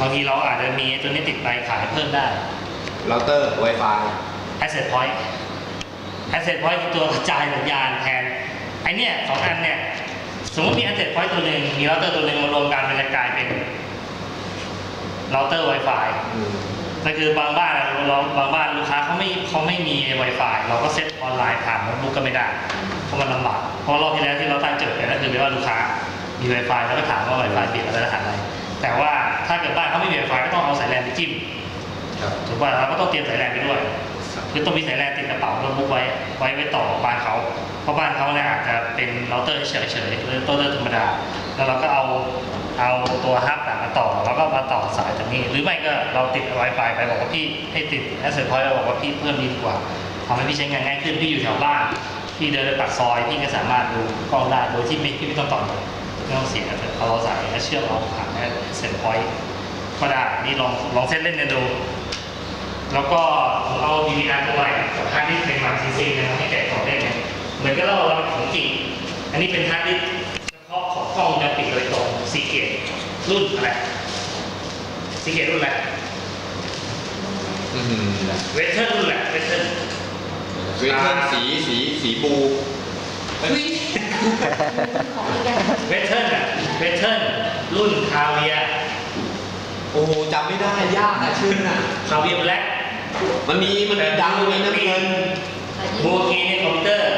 บางทีเราอาจจะมีตัวนี้ติดไปขายเพิ่มได้เราเตอร์ Wi-Fi asset point asset point คือตัวกระจายสัญญาณแทนไอเนี่ยสองอันเนี่ยสมมติมี asset point ตัวหนึ่งมีเราเตอร์ตัวหนึ่งมารวมกันมันจะกลายเป็นเราเตอร์ Wi-Fi อืมนั่นคือบางบ้านอะเราบางบ้านลูกค้าเขาไม่เขาไม่มี Wi-Fi เราก็เซ็ตออนไลน์ผ่านโน้ตบุ๊กก็ไม่ได้เพราะมันลำบากเพราะรอบที่แล้วที่เราตั้งโจทย์ไปก็คือว่าลูกค้ามี Wi-Fi แล้วก็ถามว่า Wi-Fi เปลี่ยนแล้วจะรหัสอะไร แต่ว่า ถ้าเกิดบ้านเขาไม่มี Wi-Fi ก็ต้องเอาสายแลนไปจิ้มครับถูกป่ะเราก็ต้องเตรียมสายแลนไปด้วยคือต้องมีสายแลนติดกระเป๋าโน้ตบุ๊กไว้ไว้ไว้ต่อบ้านเขาเพราะบ้านเขาเนี่ยอาจจะเป็นเราเตอร์เฉยๆหรือเราเตอร์ธรรมดา แล้วเราก็เอาเอาตัวฮับมาต่อแล้วก็มาต่อสายตรงนี้ หรือไม่ก็เราติด Wi-Fi ไปบอกว่าพี่ให้ติด Asset Point แล้วบอกว่าพี่เพิ่มดีกว่าทำให้พี่ใช้งานง่ายขึ้นพี่อยู่แถวบ้านพี่เดินไปปากซอยพี่ก็สามารถดูกล้องได้โดยที่ไม่พี่ไม่ต้องต่อ ไม่ต้องเสียเอาเราสายเชื่อมเอาผ่าน Asset Point ก็ได้นี่ลองลองเซตเล่นกันดู แล้วก็ผมเอา DVR ตัวใหม่กับฮาร์ดดิสก์เป็นมาซีซีนะครับให้แกะกล่องได้ไงเหมือนกับเราเราของจริงอันนี้เป็นฮาร์ดดิสก์เฉพาะของกล้องจะปิดโดยตรงซีเกตรุ่นอะไรซีเกตรุ่นอะไรเวทเทอร์รุ่นแหละเวเทอร์เวทเทิร์นสีสีสีบูของอีกอย่าง เวเทอร์อะเวเทอร์รุ่นคาเวียโอ้โหจำไม่ได้ยากอะชื่อน่ะคาเวียแบล็กมันมีมันมีดำมีน้ำเงินโบกีในคอมพิวเตอร์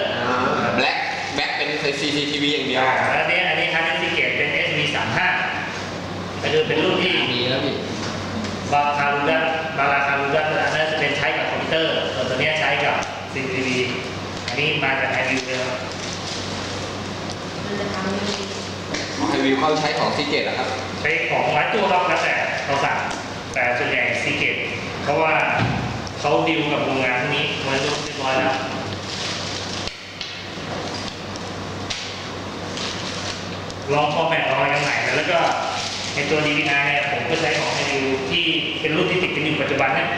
แบล็กแบ็คเป็น CCTV อย่างเดียวอ่าแล้วอันนี้อันนี้ฮาร์ดดิสก์ซีเกตเป็น SV35 ก็คือเป็นรุ่นที่มีแล้วพี่บาคารูดันบาราคารูดันอันนั้นจะเป็นใช้กับคอมพิวเตอร์ส่วนตัวเนี้ยใช้กับ CCTV อันนี้มาจากไอวิวเดลมัน จะทำให้วิวเข้าใช้ของซีเกตอะครับ ใช้ของหลายตัวครับแล้วแต่เราสั่งแต่ส่วนใหญ่ซีเกตเพราะว่าเขาดิวกับโรงงานพวกนี้ไว้เรียบร้อยแล้วลองฟอร์แมตลองอะไรกันใหม่แล้วก็ในตัว DVR เนี่ยผมก็ใช้ของไอวิวที่เป็นรุ่นที่ติดกันอยู่ปัจจุบันเนี่ย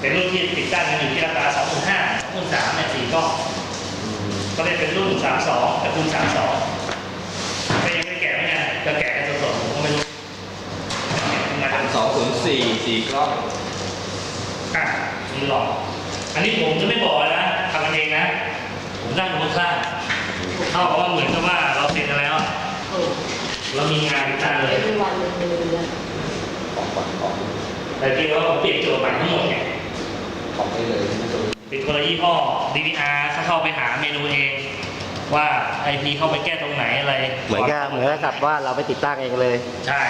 เป็นรุ่นที่ติดตั้งกันอยู่ที่ราคา2 5 0 0 0 2 3 0 0เนี่ยสี่กล้องก็เลยเป็นรุ่น 32กับรุ่น32ก็ยังไม่ได้แกะไม่ไงจะแกะกันสดๆผมก็ไม่รู้มา สองศูนย์สี่สี่กล้องอะนี่หลอกอันนี้ผมจะไม่บอกนะทำกันเองนะ ผมนั่งอยู่ข้างๆเท่ากับว่าเหมือนกับว่าเราเสร็จแล้วเออเรามีงานติดตั้งเลยเป็นวันเลยเดือนเดือนของก่อนของแต่ที่ว่าผมเปลี่ยนโจทย์ใหม่ทั้งหมดเนี่ยของได้เลยไม่ต้องเป็นคนละยี่ห้อ DVR ถ้าเข้าไปหาเมนูเอง ว่า IP เข้าไปแก้ตรงไหนอะไร เหมือนกับเหมือนกับว่าเราไปติดตั้งเองเลย ใช่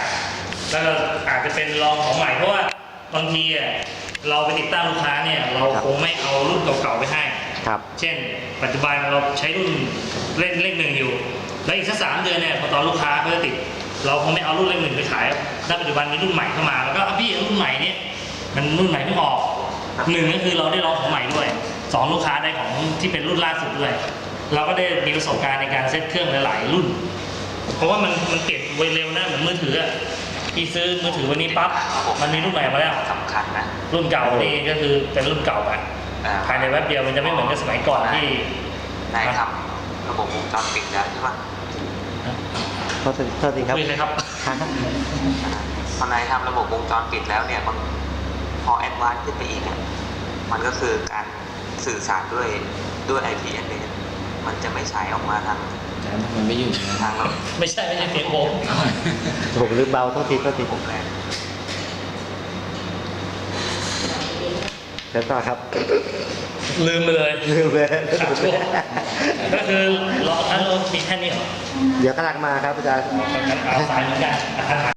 แล้วก็อาจจะเป็นลองของใหม่เพราะว่าบางทีอะเราไปติดตั้งลูกค้าเนี่ย เราครับคงไม่เอารุ่นเก่าๆไปให้ ครับ เช่น ปัจจุบันเราใช้รุ่นเล่นเลขหนึ่งอยู่ แล้วอีกสักสามเดือนเนี่ยพอตอนลูกค้าเขาจะติด เราคงไม่เอารุ่นเลขหนึ่งไปขายถ้าปัจจุบันมีรุ่นใหม่เข้ามาแล้วก็เอาพี่รุ่นใหม่เนี่ยมันรุ่นใหม่เพิ่งออกหนึ่งก็คือเราได้ลองของใหม่ด้วยสองลูกค้าได้ของที่เป็นรุ่นล่าสุดด้วย เราก็ได้มีประสบการณ์ในการเซตเครื่องหลาย ๆ รุ่น เพราะว่ามันมันเปลี่ยนไวเร็วนะเหมือนมือถืออะ พี่ซื้อมือถือวันนี้ปั๊บมันมีรุ่นใหม่มาแล้ว สำคัญนะ รุ่นเก่านี่ก็คือเป็นรุ่นเก่าไปอ่า ภายในแป๊บเดียวมันจะไม่เหมือนกับสมัยก่อนที่ นายทำระบบวงจรปิดแล้วใช่ปะโทษทีโทษทีครับคุยเลยครับพอนายทำระบบวงจรปิดแล้วเนี่ยมันพอแอดวานซ์ขึ้นไปอีกเนี่ยมันก็คือการสื่อสารด้วยด้วย IP address มันจะไม่ฉายออกมาทางมันไม่อยู่ทางเราไม่ใช่ไม่ใช่เสียงผมผมลืมเบาโทษทีโทษทีผมแรงแล้วต่อครับ ลืมไปเลยลืมเลยสามชั่วก็คือเราอันเรามีแค่นี้เหรอเดี๋ยวกำลังมาครับอาจารย์เอาสายเหมือนกัน